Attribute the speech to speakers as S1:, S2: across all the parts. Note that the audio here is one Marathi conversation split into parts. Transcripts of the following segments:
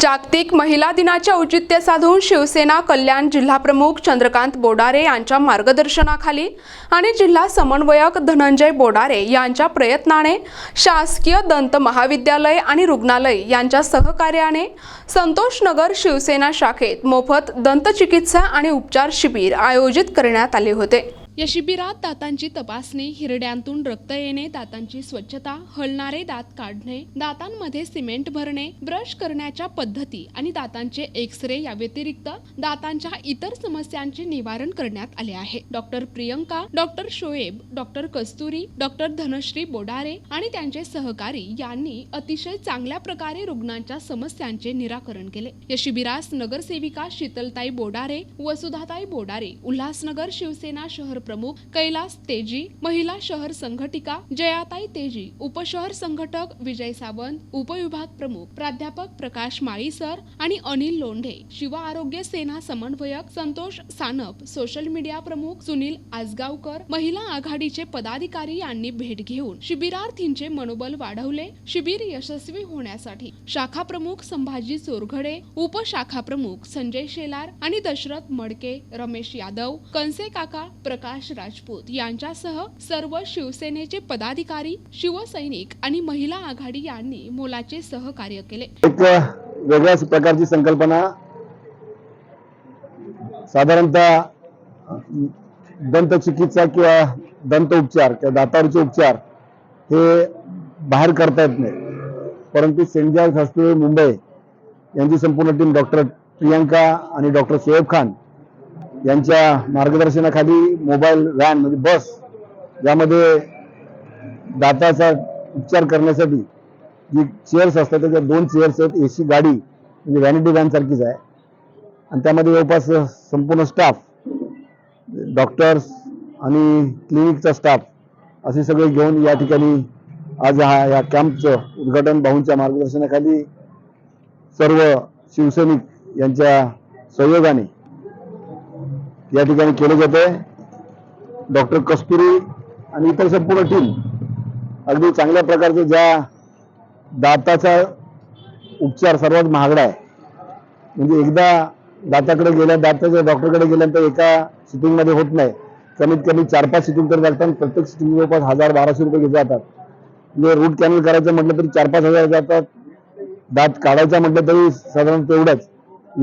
S1: जागतिक महिला दिनाचे औचित्य साधून शिवसेना कल्याण जिल्हाप्रमुख चंद्रकांत बोडारे यांच्या मार्गदर्शनाखाली आणि जिल्हा समन्वयक धनंजय बोडारे यांच्या प्रयत्नाने शासकीय दंत महाविद्यालय आणि रुग्णालय यांच्या सहकार्याने संतोषनगर शिवसेना शाखेत मोफत दंतचिकित्सा आणि उपचार शिबिर आयोजित करण्यात आले होते. या शिबिरात दातांची तपासणी हिरड्यांतून रक्त येणे दातांची स्वच्छता हलणारे दात काढणे दातांमध्ये सिमेंट भरणे ब्रश करण्याच्या पद्धती आणि दातांचे एक्स रे या व्यतिरिक्त दातांच्या इतर समस्यांचे निवारण करण्यात आले आहे. Doctor Priyanka doctor Shoaib doctor Kasturi doctor Dhanashree Bodare आणि त्यांचे सहकारी यांनी अतिशय चांगल्या प्रकारे रुग्णांच्या समस्यांचे निराकरण केले. या शिबिरास नगरसेविका शीतलताई बोडारे वसुधाताई बोडारे उल्हासनगर शिवसेना शहर प्रमुख कैलास तेजी महिला शहर संघटिका जयाताई तेजी उपशहर संघटक विजय सावंत उपविभाग प्रमुख प्राध्यापक प्रकाश माळी सर आणि अनिल लोंढे शिव आरोग्य सेना समन्वयक संतोष सानप सोशल मीडिया प्रमुख सुनील आजगावकर महिला आघाडीचे पदाधिकारी यांनी भेट घेऊन शिबिरार्थींचे मनोबल वाढवले. शिबिर यशस्वी होण्यासाठी शाखा प्रमुख संभाजी चोरघडे उपशाखा प्रमुख संजय शेलार आणि दशरथ मडके रमेश यादव कंसे काका प्रकाश राजपूत यांच्यासह सर्व शिवसेनेचे पदाधिकारी शिवसैनिक आणि महिला आघाडी यांनी मोलाचे सहकार्य केले.
S2: एक वेगळ्याच प्रकारची संकल्पना साधारणतः दंत चिकित्सा किंवा दंत उपचार किंवा दातारचे उपचार हे बाहेर करता येत नाही. परंतु सेंट जॉर्ज हॉस्पिटल मुंबई यांची संपूर्ण टीम डॉक्टर प्रियांका आणि डॉक्टर शोएब खान यांच्या मार्गदर्शनाखाली मोबाईल व्हॅन म्हणजे बस ज्यामध्ये दाताचा उपचार करण्यासाठी जी चेअर्स असतात त्याच्या दोन चेअर्स आहेत एसी गाडी म्हणजे व्हॅनिटी व्हॅनसारखीच आहे. आणि त्यामध्ये जवळपास संपूर्ण स्टाफ डॉक्टर्स आणि क्लिनिकचा स्टाफ असे सगळे घेऊन या ठिकाणी आज हा या कॅम्पचं उद्घाटन भाऊंच्या मार्गदर्शनाखाली सर्व शिवसैनिक यांच्या सहयोगाने या ठिकाणी केलं जात आहे डॉक्टर कस्तुरी आणि इतर संपूर्ण टीम अगदी चांगल्या प्रकारचं ज्या दाताचा उपचार सर्वात महागडा आहे. म्हणजे एकदा दाताकडे गेल्या दाताच्या डॉक्टरकडे गेल्यानंतर एका सिटिंगमध्ये होत नाही. कमीत कमी चार पाच सिटिंग तर लागतात प्रत्येक सिटिंग जवळपास हजार बाराशे रुपये घेतले जातात. म्हणजे रूट कॅनल करायचं म्हटलं तरी चार पाच हजार जातात. दात काढायचा म्हटलं तरी साधारण तेवढंच.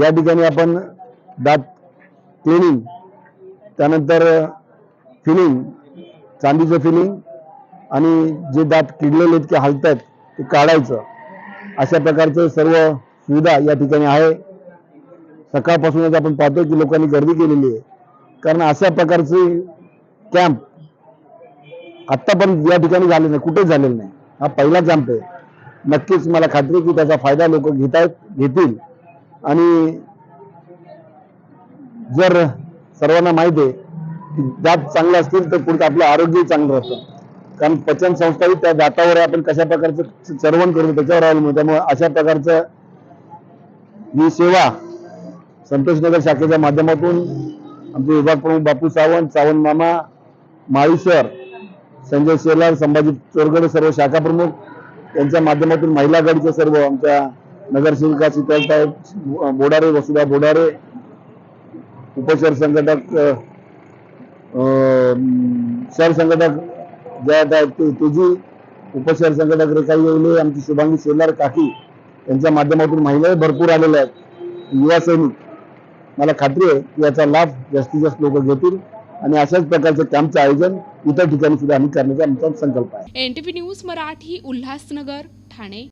S2: या ठिकाणी आपण दात क्लिनिंग त्यानंतर फिलिंग चांदीचं फिलिंग आणि जे दात किडलेले आहेत की हलत आहेत ते काढायचं. अशा प्रकारचं सर्व सुविधा या ठिकाणी आहे. सकाळपासूनच आपण पाहतो की लोकांनी गर्दी केलेली आहे. कारण अशा प्रकारचे कॅम्प आत्तापर्यंत या ठिकाणी झाले नाही कुठेच झालेला नाही. हा पहिला कॅम्प आहे. नक्कीच मला खात्री की त्याचा फायदा लोक घेत आहेत घेतील. आणि जर सर्वांना माहिती आहे की दात चांगलं असतील तर पुढचं आपलं आरोग्यही चांगलं राहतं. कारण पचन संस्थाही त्या दातावर आपण कशा प्रकारचं चरवण करतो त्याच्यावर अवलंबून त्यामुळे अशा प्रकारचं ही सेवा संतोषनगर शाखेच्या माध्यमातून आमचे विभाग प्रमुख बापू सावंत सावंत मामा माळी संजय शेलार संभाजी चोरगडे सर्व शाखा प्रमुख यांच्या माध्यमातून महिला गडचे सर्व आमच्या नगरसेविका शीतलताई बोडारे वसुधा बोडारे उपचार संघटक सरसंघटक संघटक तेजी उपचार संघटक रेखा येवले आमची शुभांगी शेलार काकी यांच्या माध्यमातून महिलाही भरपूर आलेल्या आहेत. युवा सैनिक. मला खात्री आहे की याचा लाभ जास्तीत जास्त लोक घेतील आणि अशाच प्रकारचं कॅम्पचं आयोजन इतर ठिकाणी सुद्धा आम्ही करण्याचा आमचा संकल्प आहे.
S1: NTP news Marathi Ulhasnagar Thane.